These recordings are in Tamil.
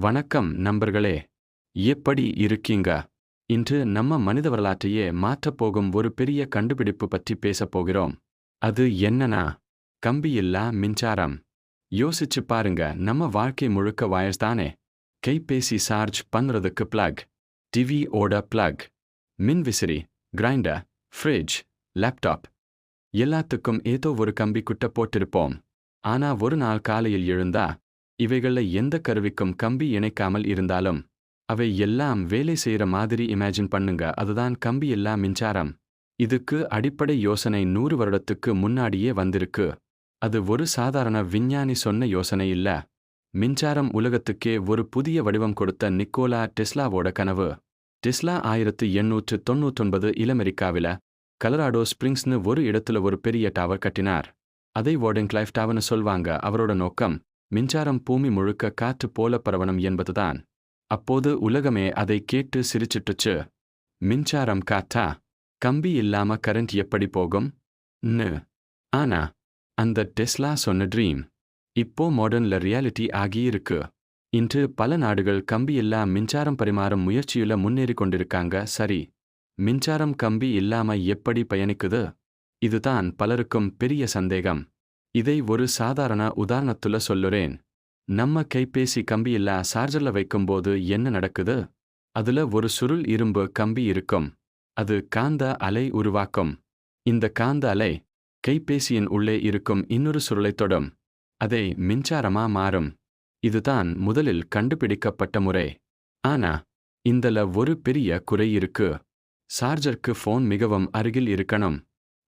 வணக்கம் நண்பர்களே. எப்படி இருக்கீங்க? இன்று நம்ம மனித வரலாற்றையே மாற்றப்போகும் ஒரு பெரிய கண்டுபிடிப்பு பற்றி பேசப் போகிறோம். அது என்னன்னா கம்பியில்லா மின்சாரம். யோசிச்சு பாருங்க நம்ம வாழ்க்கை முழுக்க வயர்ஸ் தானே கைபேசி சார்ஜ் பண்றதுக்கு பிளக் டிவி ஓட பிளக் மின்விசிறி கிரைண்டர் ஃப்ரிட்ஜ் லேப்டாப் எல்லாத்துக்கும் ஏதோ ஒரு கம்பி குட்ட போட்டிருப்போம். ஆனா ஒரு நாள் காலையில் எழுந்தா இவைகள்ல எந்த கருவிக்கும் கம்பி இணைக்காமல் இருந்தாலும் அவை எல்லாம் வேலை செய்யற மாதிரி இமேஜின் பண்ணுங்க. அதுதான் கம்பி எல்லாம் மின்சாரம். இதுக்கு அடிப்படை யோசனை நூறு வருடத்துக்கு முன்னாடியே வந்திருக்கு. அது ஒரு சாதாரண விஞ்ஞானி சொன்ன யோசனை இல்ல. மின்சாரம் உலகத்துக்கே ஒரு புதிய வடிவம் கொடுத்த நிக்கோலா டெஸ்லாவோட கனவு. டெஸ்லா ஆயிரத்து எண்ணூற்று தொண்ணூற்றொன்பது இளமெரிக்காவில கலராடோ ஸ்பிரிங்ஸ்னு ஒரு இடத்துல ஒரு பெரிய டவர் கட்டினார். அதை வார்டன் கிளைஃப் டவர்னு சொல்வாங்க. அவரோட நோக்கம் மின்சாரம் பூமி முழுக்க காற்று போல பரவணும் என்பதுதான். அப்போது உலகமே அதை கேட்டு சிரிச்சிட்டுச்சு. மின்சாரம் காற்றா? கம்பி இல்லாம கரண்ட் எப்படி போகும்? நு. ஆனா அந்த டெஸ்லா சொன்ன ட்ரீம் இப்போ மாடர்ன்ல ரியாலிட்டி ஆகியிருக்கு. இன்று பல நாடுகள் கம்பி இல்லா மின்சாரம் பரிமாறும் முயற்சியில முன்னேறி கொண்டிருக்காங்க சரி. மின்சாரம் கம்பி இல்லாம எப்படி பயணிக்குது? இதுதான் பலருக்கும் பெரிய சந்தேகம். இதை ஒரு சாதாரண உதாரணத்துல சொல்லுறேன். நம்ம கைபேசி கம்பியில்ல சார்ஜர்ல வைக்கும்போது என்ன நடக்குது? அதுல ஒரு சுருள் இரும்பு கம்பி இருக்கும். அது காந்த அலை உருவாக்கும். இந்த காந்த அலை கைபேசியின் உள்ளே இருக்கும் இன்னொரு சுருளை தொடும். அதை மின்சாரமா மாறும். இதுதான் முதலில் கண்டுபிடிக்கப்பட்ட முறை. ஆனா இந்தல ஒரு பெரிய குறை இருக்கு. சார்ஜருக்கு ஃபோன் மிகவும் அருகில் இருக்கணும்.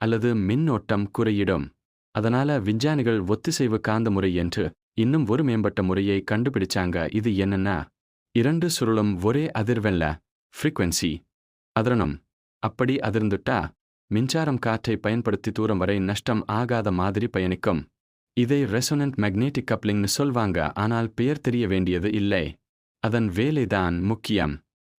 அல்லது மின்னோட்டம் குறையிடும். அதனால விஞ்ஞானிகள் ஒத்திசைவு காந்த முறை என்று இன்னும் ஒரு மேம்பட்ட முறையை கண்டுபிடிச்சாங்க. இது என்னன்னா இரண்டு சுருளும் ஒரே அதிர்வெல்ல ஃப்ரீக்வன்சி அதிரணும். அப்படி அதிர்ந்துட்டா மின்சாரம் காற்றை பயன்படுத்தி தூரம் வரை நஷ்டம் ஆகாத மாதிரி பயணிக்கும். இதை ரெசோனன்ட் மேக்னெட்டிக் கப்ளிங்னு சொல்வாங்க. ஆனால் பெயர் தெரிய வேண்டியது இல்லை. அதன் வேலைதான் முக்கியம்.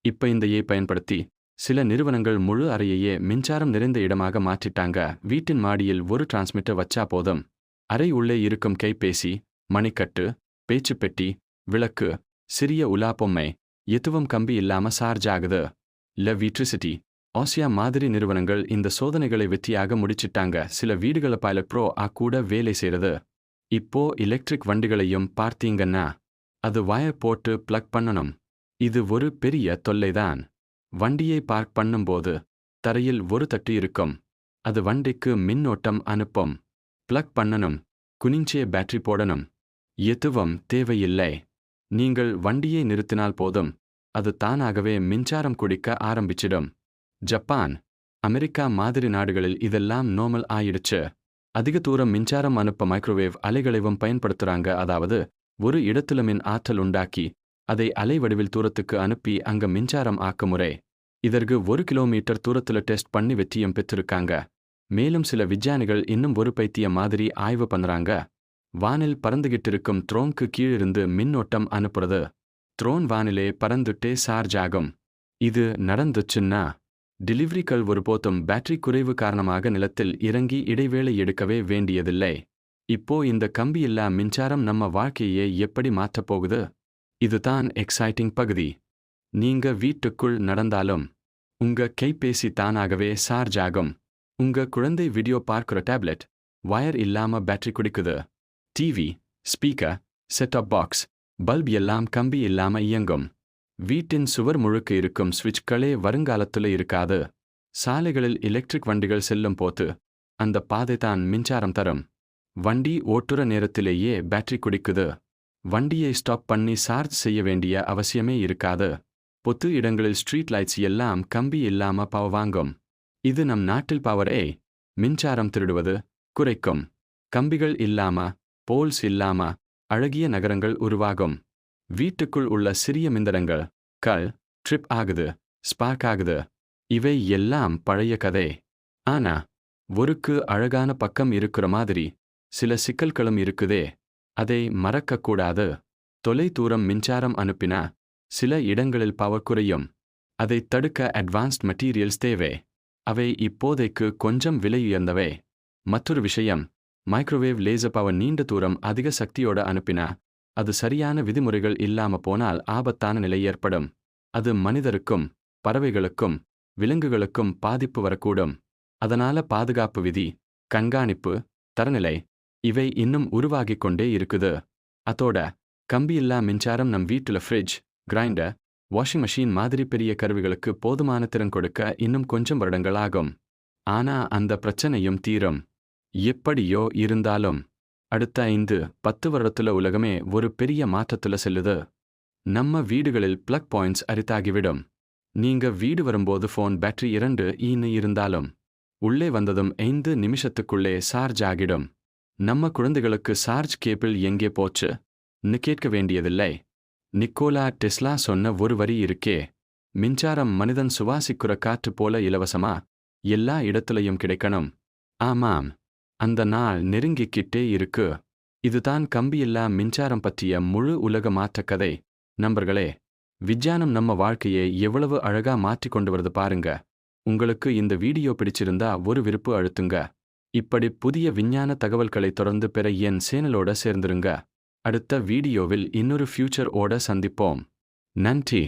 இப்ப இந்தையை பயன்படுத்தி சில நிறுவனங்கள் முழு அறையையே மின்சாரம் நிறைந்த இடமாக மாற்றிட்டாங்க. வீட்டின் மாடியில் ஒரு டிரான்ஸ்மிட்டர் வச்சா போதும். அறை உள்ளே இருக்கும் கைபேசி மணிக்கட்டு பேச்சு பெட்டி விளக்கு சிறிய உலா பொம்மை எதுவும் கம்பி இல்லாம சார்ஜ் ஆகுது. ல ஆசியா மாதிரி நிறுவனங்கள் இந்த சோதனைகளை வெற்றியாக முடிச்சிட்டாங்க. சில வீடுகள பைலட் ப்ரோ ஆ கூட வேலை செய்யறது இப்போ எலக்ட்ரிக் வண்டிகளையும் பார்த்தீங்கன்னா அது வயர் போட்டு பிளக் பண்ணணும். இது ஒரு பெரிய தொல்லைதான். வண்டியை பார்க் பண்ணும்போது தரையில் ஒரு தட்டு இருக்கும். அது வண்டிக்கு மின்னோட்டம் அனுப்பும். பிளக் பண்ணணும். குனிஞ்சே பேட்டரி போடணும். எதுவும் தேவையில்லை. நீங்கள் வண்டியை நிறுத்தினால் போதும். அது தானாகவே மின்சாரம் குடிக்க ஆரம்பிச்சிடும். ஜப்பான். அமெரிக்கா மாதிரி நாடுகளில் இதெல்லாம் நோமல் ஆயிடுச்சு. அதிக தூரம் மின்சாரம் அனுப்ப மைக்ரோவேவ் அலைகளைவும் பயன்படுத்துறாங்க. அதாவது ஒரு இடத்துல மின் ஆற்றல் உண்டாக்கி அதை அலை வடிவில் தூரத்துக்கு அனுப்பி அங்க மின்சாரம் ஆக்க முறை. இதற்கு ஒரு கிலோமீட்டர் தூரத்துல டெஸ்ட் பண்ணி வெற்றியும் பெற்றிருக்காங்க. மேலும் சில விஞ்ஞானிகள் இன்னும் ஒரு பைத்திய மாதிரி ஆய்வு பண்றாங்க. வானில் பறந்துகிட்டு இருக்கும் த்ரோன்க்கு கீழிருந்து மின்னோட்டம் அனுப்புறது. த்ரோன் வானிலே பறந்துட்டே சார்ஜ் ஆகும். இது நடந்துச்சுன்னா டெலிவரிகள் ஒருபோதும் பேட்டரி குறைவு காரணமாக நிலத்தில் இறங்கி இடைவேளை எடுக்கவே வேண்டியதில்லை. இப்போ இந்த கம்பியில்லா மின்சாரம் நம்ம வாழ்க்கையே எப்படி மாற்றப்போகுது இதுதான் எக்ஸைட்டிங் பகுதி. நீங்க வீட்டுக்குள் நடந்தாலும் உங்க கைபேசி தானாகவே சார்ஜ் ஆகும். உங்க குழந்தை வீடியோ பார்க்குற டேப்லெட் வயர் இல்லாம பேட்டரி குடிக்குது. TV speaker set top box bulb எல்லாம் கம்பி இல்லாம இயங்கும். வீட்டின் சுவர் முழுக்க இருக்கும் சுவிட்ச்களே வருங்காலத்துல இருக்காது. சாலைகளில் எலக்ட்ரிக் வண்டிகள் செல்லும் போது அந்த பாதை தான் மின்சாரம் தரும். வண்டி ஓட்டுற நேரத்திலேயே பேட்டரி குடிக்குது. வண்டியை ஸ்டாப் பண்ணி சார்ஜ் செய்ய வேண்டிய அவசியமே இருக்காது. பொத்து இடங்களில் ஸ்ட்ரீட் லைட்ஸ் எல்லாம் கம்பி இல்லாம பவ வாங்கும். இது நம் நாட்டில் பவரை மின்சாரம் திருடுவது? குறைக்கும். கம்பிகள் இல்லாம போல்ஸ் இல்லாம அழகிய நகரங்கள் உருவாகும். வீட்டுக்குள் உள்ள சிறிய மிந்திரங்கள் கல் ட்ரிப் ஆகுது ஸ்பார்க் ஆகுது. இவை எல்லாம் பழைய கதை. ஆனா ஒருக்கு அழகான பக்கம் இருக்கிற மாதிரி சில சிக்கல்களும் இருக்குதே. அதை மறக்கக்கூடாது. தொலை தூரம் மின்சாரம் அனுப்பினா சில இடங்களில் பவர் குறையும். அதை தடுக்க அட்வான்ஸ்ட் மெட்டீரியல்ஸ் தேவை. அவை இப்போதைக்கு கொஞ்சம் விலை உயர்ந்தவை. மற்றொரு விஷயம் மைக்ரோவேவ் லேசர் பவர் நீண்ட தூரம் அதிக சக்தியோட அனுப்பினா அது சரியான விதிமுறைகள் இல்லாம போனால் ஆபத்தான நிலை ஏற்படும். அது மனிதருக்கும் பறவைகளுக்கும் விலங்குகளுக்கும் பாதிப்பு வரக்கூடும். அதனால பாதுகாப்பு விதி கண்காணிப்பு தரநிலை இவை இன்னும் உருவாகிக் கொண்டே இருக்குது. அதோட கம்பியில்லா மின்சாரம் நம் வீட்டுல ஃப்ரிட்ஜ் கிரைண்டர் வாஷிங் மெஷின் மாதிரி பெரிய கருவிகளுக்கு போதுமான திறன் கொடுக்க இன்னும் கொஞ்சம் வருடங்கள் ஆகும். ஆனா அந்த பிரச்சனையும் தீரும். எப்படியோ இருந்தாலும். அடுத்த ஐந்து பத்து வருடத்துல உலகமே ஒரு பெரிய மாற்றத்துல செல்லுது. நம்ம வீடுகளில் பிளக் பாயிண்ட்ஸ் அரித்தாகிவிடும் நீங்க வீடு வரும்போது ஃபோன் பேட்டரி இரண்டு ஈன்னு இருந்தாலும். உள்ளே வந்ததும் ஐந்து நிமிஷத்துக்குள்ளே சார்ஜ் ஆகிடும். நம்ம குழந்தைகளுக்கு சார்ஜ் கேபிள் எங்கே போச்சுன்னு கேட்க வேண்டியதில்லை. நிக்கோலா டெஸ்லா சொன்ன ஒரு வரி இருக்கே. மின்சாரம் மனிதன் சுவாசிக்கிற காற்று போல இலவசமா? எல்லா இடத்துலயும் கிடைக்கணும். ஆமாம். அந்த நாள் நெருங்கிக்கிட்டே இருக்கு. இதுதான் கம்பியில்லா மின்சாரம் பற்றிய முழு உலக மாற்ற கதை நண்பர்களே விஞ்ஞானம் நம்ம வாழ்க்கையை எவ்வளவு அழகா மாற்றிக் கொண்டு வருது பாருங்க. உங்களுக்கு இந்த வீடியோ பிடிச்சிருந்தா ஒரு விருப்பு அழுத்துங்க. இப்படி புதிய விஞ்ஞான தகவல்களை தொடர்ந்து பெற என் சேனலோட சேர்ந்துருங்க. அடுத்த வீடியோவில் இன்னொரு ஃபியூச்சர் ஓட சந்திப்போம். நன்றி.